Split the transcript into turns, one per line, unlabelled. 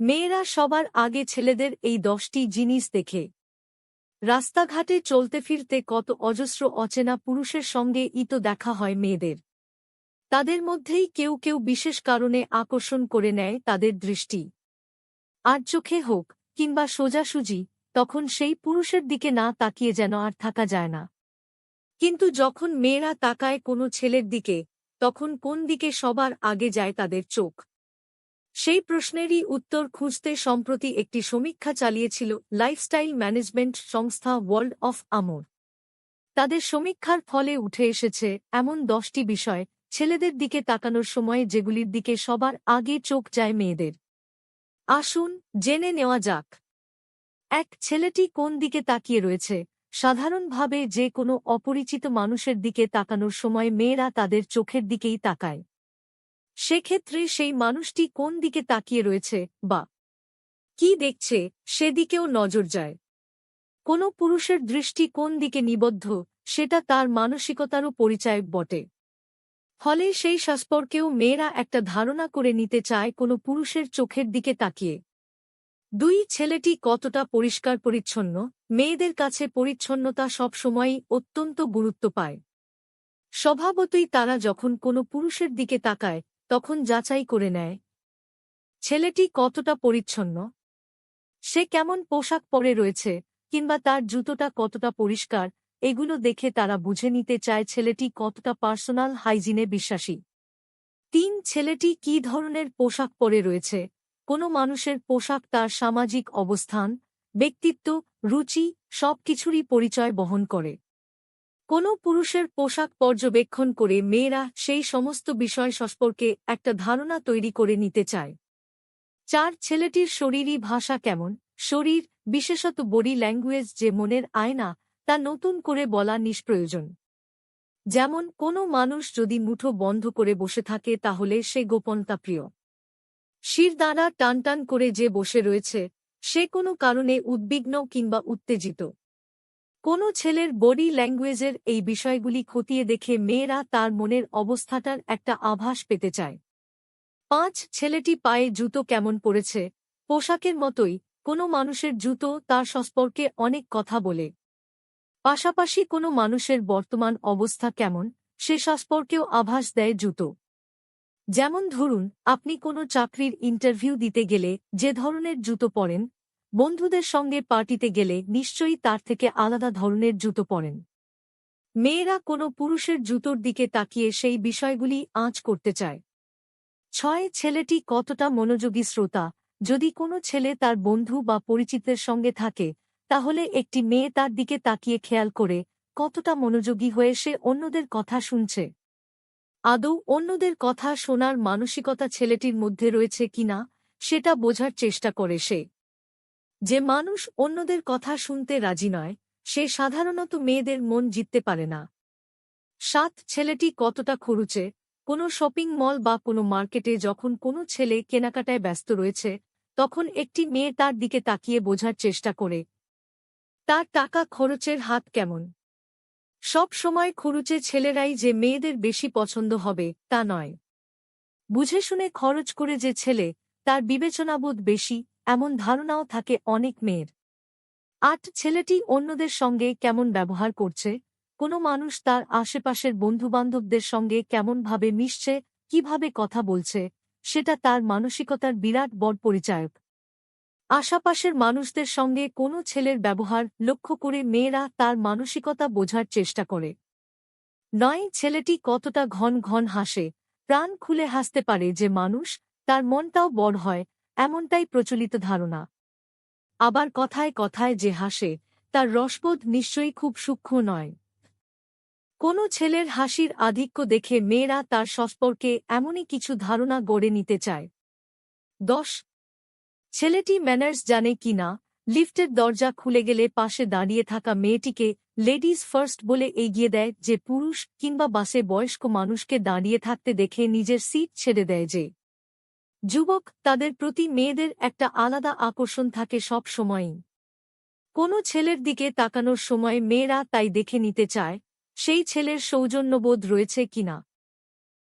মেয়েরা সবার আগে ছেলেদের এই দশটি জিনিস দেখে। রাস্তাঘাটে চলতে ফিরতে কত অজস্র অচেনা পুরুষের সঙ্গে ইতো দেখা হয় মেয়েদের। তাদের মধ্যেই কেউ কেউ বিশেষ কারণে আকর্ষণ করে নেয় তাদের দৃষ্টি। আর চোখে হোক কিংবা সোজাসুজি, তখন সেই পুরুষের দিকে না তাকিয়ে যেন আর থাকা যায় না। কিন্তু যখন মেয়েরা তাকায় কোনো ছেলের দিকে, তখন কোন দিকে সবার আগে যায় তাদের চোখ। সেই প্রশ্নেরই উত্তর খুঁজতে সম্প্রতি একটি সমীক্ষা চালিয়েছিল লাইফস্টাইল ম্যানেজমেন্ট সংস্থা ওয়ার্ল্ড অফ আমর। তাদের সমীক্ষার ফলে উঠে এসেছে এমন দশটি বিষয় ছেলেদের দিকে তাকানোর সময় যেগুলির দিকে সবার আগে চোখ যায় মেয়েদের। আসুন জেনে নেওয়া যাক। এক, ছেলেটি কোন দিকে তাকিয়ে রয়েছে? সাধারণভাবে যে কোনো অপরিচিত মানুষের দিকে তাকানোর সময় মেয়েরা তাদের চোখের দিকেই তাকায়। সেক্ষেত্রে সেই মানুষটি কোন দিকে তাকিয়ে রয়েছে বা কি দেখছে সেদিকেও নজর যায়। কোনো পুরুষের দৃষ্টি কোন দিকে নিবদ্ধ সেটা তার মানসিকতারও পরিচয় বটে। ফলে সেই সম্পর্কেও মেয়েরা একটা ধারণা করে নিতে চায় কোনো পুরুষের চোখের দিকে তাকিয়ে। দুই, ছেলেটি কতটা পরিষ্কার পরিচ্ছন্ন? মেয়েদের কাছে পরিচ্ছন্নতা সবসময়ই অত্যন্ত গুরুত্ব পায়। স্বভাবতই তারা যখন কোনো পুরুষের দিকে তাকায় তখন যাচাই করে নেয়। ছেলেটি কতটা পরিচ্ছন্ন? সে কেমন পোশাক পরে রয়েছে, কিংবা তার জুতোটা কতটা পরিষ্কার, এগুলো দেখে তারা বুঝে নিতে চায় ছেলেটি কতটা পার্সোনাল হাইজিনে বিশ্বাসী। তিন, ছেলেটি কি ধরনের পোশাক পরে রয়েছে? কোনো মানুষের পোশাক তার সামাজিক অবস্থান, ব্যক্তিত্ব, রুচি সব কিছুরই পরিচয় বহন করে। কোনো পুরুষের পোশাক পর্যবেক্ষণ করে মেয়েরা সেই সমস্ত বিষয় সম্পর্কে একটা ধারণা তৈরি করে নিতে চায়। চার, ছেলেটির শরীরী ভাষা কেমন? শরীর, বিশেষত বডি ল্যাঙ্গুয়েজ যে মনের আয়না, তা নতুন করে বলা নিষ্প্রয়োজন। যেমন, কোনো মানুষ যদি মুঠো বন্ধ করে বসে থাকে তাহলে সে গোপনতা প্রিয়। শির দ্বারা টানটান করে যে বসে রয়েছে, সে কোনো কারণে উদ্বিগ্ন কিংবা উত্তেজিত। কোনো ছেলের বডি ল্যাঙ্গুয়েজের এই বিষয়গুলি খতিয়ে দেখে মেয়েরা তার মনের অবস্থাটার একটা আভাস পেতে চায়। পাঁচ, ছেলেটি পায়ে জুতো কেমন পড়েছে পোশাকের মতোই, কোনো মানুষের জুতো তার সম্পর্কে অনেক কথা বলে। পাশাপাশি কোনো মানুষের বর্তমান অবস্থা কেমন? সে সম্পর্কেও আভাস দেয় জুতো। যেমন ধরুন, আপনি কোনো চাকরির ইন্টারভিউ দিতে গেলে যে ধরনের জুতো পরেন বন্ধুদের সঙ্গে পার্টিতে গেলে নিশ্চয়ই তার থেকে আলাদা ধরনের জুতো পরেন। মেয়েরা কোনো পুরুষের জুতোর দিকে তাকিয়ে সেই বিষয়গুলি আঁচ করতে চায়। ছয়, ছেলেটি কতটা মনোযোগী শ্রোতা? যদি কোনো ছেলে তার বন্ধু বা পরিচিতের সঙ্গে থাকে, তাহলে একটি মেয়ে তার দিকে তাকিয়ে খেয়াল করে কতটা মনোযোগী হয়ে সে অন্যদের কথা শুনছে। আদৌ অন্যদের কথা শোনার মানসিকতা ছেলেটির মধ্যে রয়েছে কিনা, সেটা বোঝার চেষ্টা করে সে। যে মানুষ অন্যদের কথা শুনতে রাজি নয়, সে সাধারণত মেয়েদের মন জিততে পারে না। সাত, ছেলেটি কতটা খরুচে? কোনো শপিং মল বা কোনো মার্কেটে যখন কোনো ছেলে কেনাকাটায় ব্যস্ত রয়েছে, তখন একটি মেয়ে তার দিকে তাকিয়ে বোঝার চেষ্টা করে। তার টাকা খরচের হাত কেমন? সব সময় খরুচে ছেলেরাই যে মেয়েদের বেশি পছন্দ হবে, তা নয়। বুঝে শুনে খরচ করে যে ছেলে, তার বিবেচনাবোধ বেশি এমন ধারণাও থাকে অনেক মেয়ের। আট, ছেলেটি অন্যদের সঙ্গে কেমন ব্যবহার করছে? কোনো মানুষ তার আশেপাশের বন্ধুবান্ধবদের সঙ্গে কেমনভাবে মিশছে? কীভাবে কথা বলছে? সেটা তার মানসিকতার বিরাট বড় পরিচায়ক। আশাপাশের মানুষদের সঙ্গে কোনো ছেলের ব্যবহার লক্ষ্য করে মেয়েরা তার মানসিকতা বোঝার চেষ্টা করে। নয়, ছেলেটি কতটা ঘন ঘন হাসে। প্রাণ খুলে হাসতে পারে যে মানুষ তার মনটাও বড় হয়। এমনটাই প্রচলিত ধারণা। আবার কথায় কথায় যে হাসে, তার রসবোধ নিশ্চয়ই খুব সূক্ষ্ম নয়। কোনো ছেলের হাসির আধিক্য দেখে মেয়েরা তার সম্পর্কে এমনই কিছু ধারণা গড়ে নিতে চায়। দশ, ছেলেটি ম্যানার্স জানে কি না, লিফটের দরজা খুলে গেলে পাশে দাঁড়িয়ে থাকা মেয়েটিকে লেডিজ ফার্স্ট বলে এগিয়ে দেয় যে পুরুষ কিংবা বাসে বয়স্ক মানুষকে দাঁড়িয়ে থাকতে দেখে নিজের সিট ছেড়ে দেয় যে যুবক তাদের প্রতি মেয়েদের একটা আলাদা আকর্ষণ থাকে সব সময়ই। কোনো ছেলের দিকে তাকানোর সময় মেয়েরা তাই দেখে নিতে চায়, সেই ছেলের সৌজন্যবোধ রয়েছে কিনা।